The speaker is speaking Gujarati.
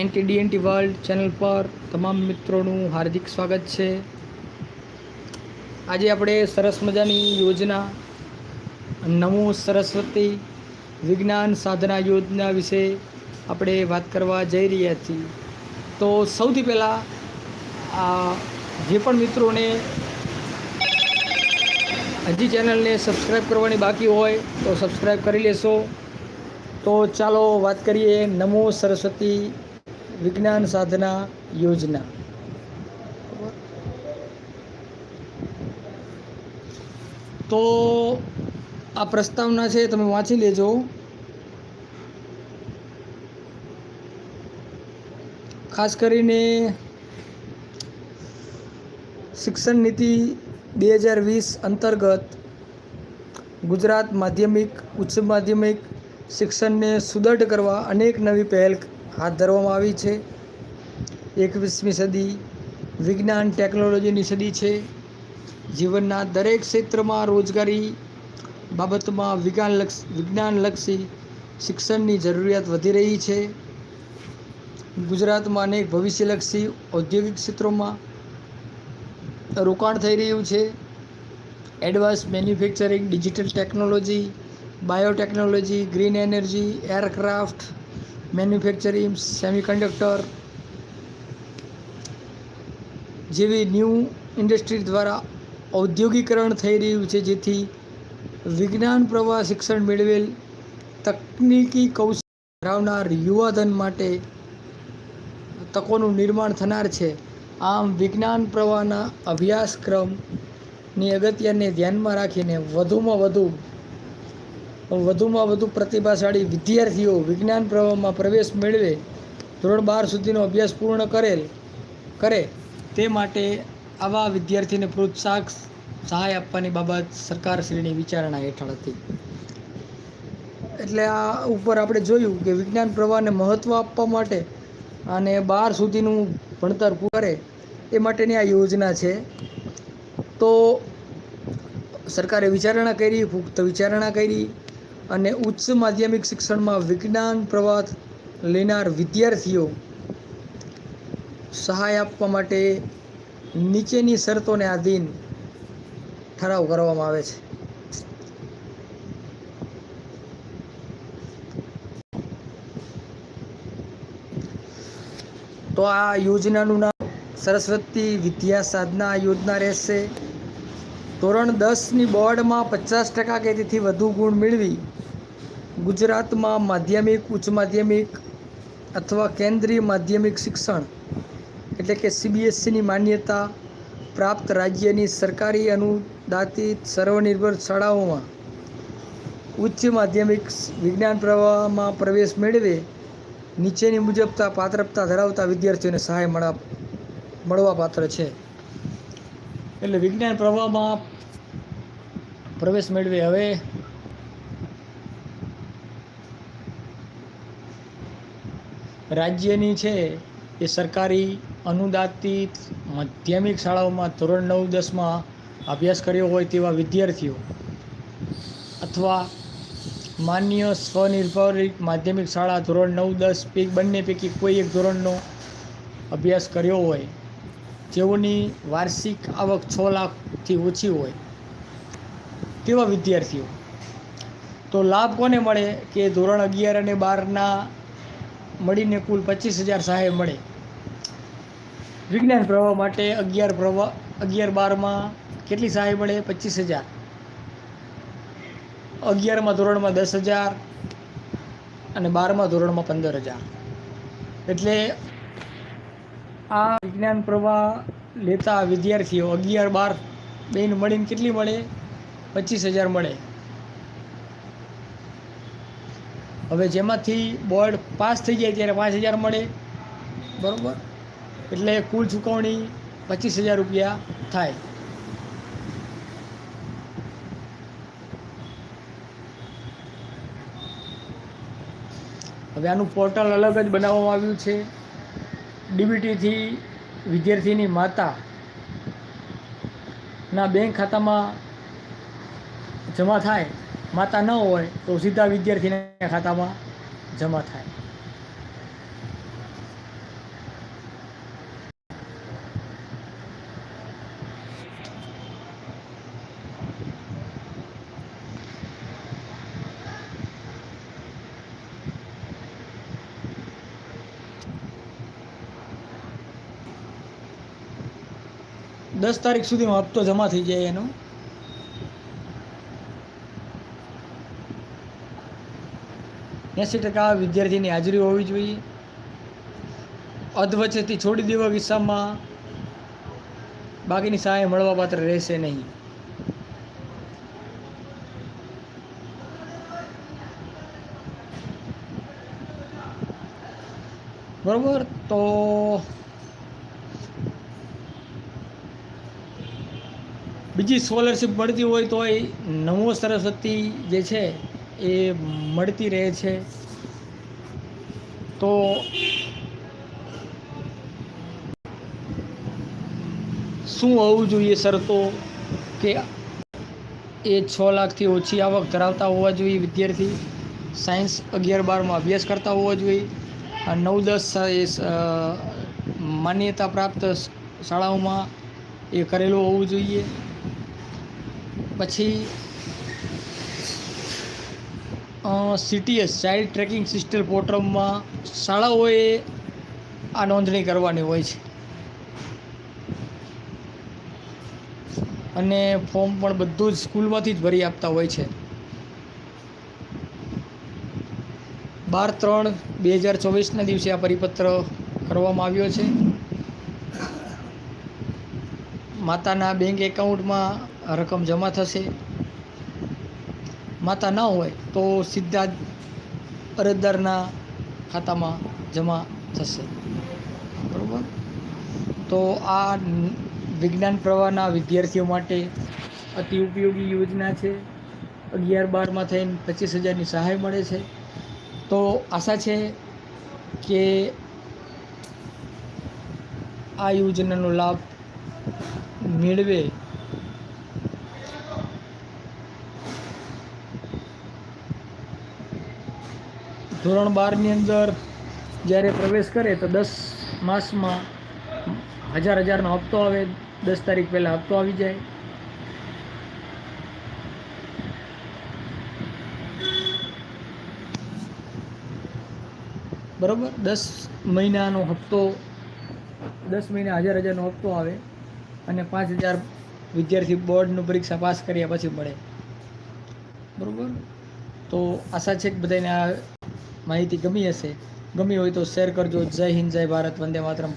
એન્ટી ડીએનટી વર્લ્ડ ચેનલ પર તમામ મિત્રોનું હાર્દિક સ્વાગત છે. આજે આપણે સરસ મજાની યોજના, નમો સરસ્વતી વિજ્ઞાન સાધના યોજના વિશે આપણે વાત કરવા જઈ રહ્યા છીએ. તો સૌથી પહેલાં આ જે પણ મિત્રોને હજી ચેનલને સબસ્ક્રાઈબ કરવાની બાકી હોય તો સબસ્ક્રાઈબ કરી લેશો. તો ચાલો વાત કરીએ નમો સરસ્વતી વિજ્ઞાન સાધના યોજના. તો આ પ્રસ્તાવના છે તમે વાંચી લેજો. ખાસ કરીને શિક્ષણ નીતિ બે હજાર વીસ અંતર્ગત ગુજરાત માધ્યમિક, ઉચ્ચ માધ્યમિક શિક્ષણને સુદૃઢ કરવા અનેક નવી પહેલ હાથ ધરવામાં આવી છે. એકવીસમી સદી વિજ્ઞાન ટેકનોલોજીની સદી છે. જીવનના દરેક ક્ષેત્રમાં રોજગારી બાબતમાં વિજ્ઞાનલક્ષ વિજ્ઞાનલક્ષી શિક્ષણની જરૂરિયાત વધી રહી છે. ગુજરાતમાં અનેક ભવિષ્યલક્ષી ઔદ્યોગિક ક્ષેત્રોમાં રોકાણ થઈ રહ્યું છે. Advance manufacturing, digital technology, biotechnology, green energy, aircraft manufacturing semiconductor જેવી ન્યૂ ઇન્ડસ્ટ્રી દ્વારા ઔદ્યોગિકરણ થઈ રહ્યું છે, જેથી વિજ્ઞાન, પ્રવાહ, શિક્ષણ મેળવેલ તકનીકી કૌશલ ધરાવનાર યુવાધન માટે તકોનું નિર્માણ થનાર છે. આમ, વિજ્ઞાન, પ્રવાહના અભ્યાસક્રમની અગત્યને ધ્યાનમાં રાખીને વધુમાં વધુ વધુમાં વધુ પ્રતિભાશાળી વિદ્યાર્થીઓ વિજ્ઞાન પ્રવાહમાં પ્રવેશ મેળવે, ધોરણ બાર સુધીનો અભ્યાસ પૂર્ણ કરેલ, કરે તે માટે આવા વિદ્યાર્થીને પ્રોત્સાહક સહાય આપવાની બાબત સરકારશ્રીની વિચારણા હેઠળ હતી. એટલે આ ઉપર આપણે જોયું કે વિજ્ઞાન પ્રવાહને મહત્ત્વ આપવા માટે અને બાર સુધીનું ભણતર કરે એ માટેની આ યોજના છે. તો સરકારે વિચારણા કરી, પુખ્ત વિચારણા કરી અને ઉચ્ચ માધ્યમિક શિક્ષણમાં વિજ્ઞાન પ્રવાહ લેનાર વિદ્યાર્થીઓ સહાય આપવા માટે નીચેની શરતોને આધીન ઠરાવ કરવામાં આવે છે. તો આ યોજનાનું નામ સરસ્વતી વિદ્યા સાધના યોજના રહેશે. ધોરણ દસની બોર્ડમાં પચાસ ટકા કે તેથી વધુ ગુણ મેળવી ગુજરાતમાં માધ્યમિક, ઉચ્ચ માધ્યમિક અથવા કેન્દ્રીય માધ્યમિક શિક્ષણ એટલે કે સીબીએસસીની માન્યતા પ્રાપ્ત રાજ્યની સરકારી અનુદાતિત સર્વનિર્ભર શાળાઓમાં ઉચ્ચ માધ્યમિક વિજ્ઞાન પ્રવાહમાં પ્રવેશ મેળવે, નીચેની મુજબતા પાત્રતા ધરાવતા વિદ્યાર્થીઓને સહાય મળવા મળવા પાત્ર છે. એટલે વિજ્ઞાન પ્રવાહમાં પ્રવેશ મેળવે. હવે રાજ્યની છે એ સરકારી અનુદાતિત માધ્યમિક શાળાઓમાં ધોરણ નવ, દસમાં અભ્યાસ કર્યો હોય તેવા વિદ્યાર્થીઓ અથવા માન્ય સ્વનિર્ભર માધ્યમિક શાળા ધોરણ નવ, દસ પૈકી બંને પૈકી કોઈ એક ધોરણનો અભ્યાસ કર્યો હોય, જેઓની વાર્ષિક આવક છ લાખથી ઓછી હોય તેવા વિદ્યાર્થીઓ. તો લાભ કોને મળે કે ધોરણ અગિયાર અને બારના મળીને કુલ પચીસ હજાર સહાય મળે. વિજ્ઞાન પ્રવાહ માટે અગિયાર પ્રવાહ, અગિયાર બારમાં કેટલી સહાય મળે? પચીસ હજાર. અગિયારમાં ધોરણમાં દસ હજાર અને બારમા ધોરણમાં પંદર હજાર. એટલે આ વિજ્ઞાન પ્રવાહ લેતા વિદ્યાર્થીઓ અગિયાર બાર બેન મળીને કેટલી મળે? પચીસ હજાર મળે. હવે જેમાંથી બોર્ડ પાસ થઈ જાય ત્યારે પાંચ હજાર મળે. બરાબર? એટલે કુલ ચૂકવણી પચીસ હજાર રૂપિયા થાય. હવે આનું પોર્ટલ અલગ જ બનાવવામાં આવ્યું છે. ડીબીટીથી વિદ્યાર્થીની માતા ના બેંક ખાતામાં જમા થાય. માતા ન હોય તો સીધા વિદ્યાર્થીના ખાતામાં જમા થાય. દસ તારીખ સુધીમાં હપ્તો જમા થઈ જાય એનું. એંસી ટકા વિદ્યાર્થીની હાજરી હોવી જોઈએ. અધવચ્ચેથી છોડી દેવા કિસ્સામાં બાકીની સહાય મળવાપાત્ર રહેશે નહીં. બરોબર, તો બીજી સ્કોલરશિપ મળતી હોય તો એ નમો સરસ્વતી જે છે એ મળતી રહે છે. તો શું હોવું જોઈએ શરતો કે એ છ લાખથી ઓછી આવક ધરાવતા હોવા જોઈએ વિદ્યાર્થી? સાયન્સ અગિયાર બારમાં અભ્યાસ કરતા હોવા જોઈએ. નવ દસ એ માન્યતા પ્રાપ્ત શાળાઓમાં એ કરેલું હોવું જોઈએ. પછી સીટીએસ ચાઇલ્ડ ટ્રેકિંગ સિસ્ટમ પોર્ટલમાં શાળાઓએ આ નોંધણી કરવાની હોય છે. અને ફોર્મ પણ બધું જ સ્કૂલમાંથી જ ભરી આપતા હોય છે. બાર ત્રણ બે હજાર ચોવીસના દિવસે આ પરિપત્ર કરવામાં આવ્યો છે. માતાના બેંક એકાઉન્ટમાં રકમ જમા થશે. માતા ન હોય તો સીધા જ અરજદારના ખાતામાં જમા થશે. બરાબર? તો આ વિજ્ઞાન પ્રવાહના વિદ્યાર્થીઓ માટે અતિ ઉપયોગી યોજના છે. અગિયાર બારમાં થઈને પચીસ હજારની સહાય મળે છે. તો આશા છે કે આ યોજનાનો લાભ મેળવે ધોરણ બારની અંદર જ્યારે પ્રવેશ કરે તો દસ માસમાં હજાર હજારનો હપ્તો આવે. દસ તારીખ પહેલાં હપ્તો આવી જાય. બરોબર? દસ મહિનાનો હપ્તો, દસ મહિના હજાર હજારનો હપ્તો આવે અને પાંચ હજાર વિદ્યાર્થી બોર્ડનું પરીક્ષા પાસ કર્યા પછી મળે. બરોબર? તો આશા છે કે બધાને આ માહિતી ગમી હશે. ગમી હોય તો શેર કરજો. જય હિન્દ જય ભારત વંદે માતરમ.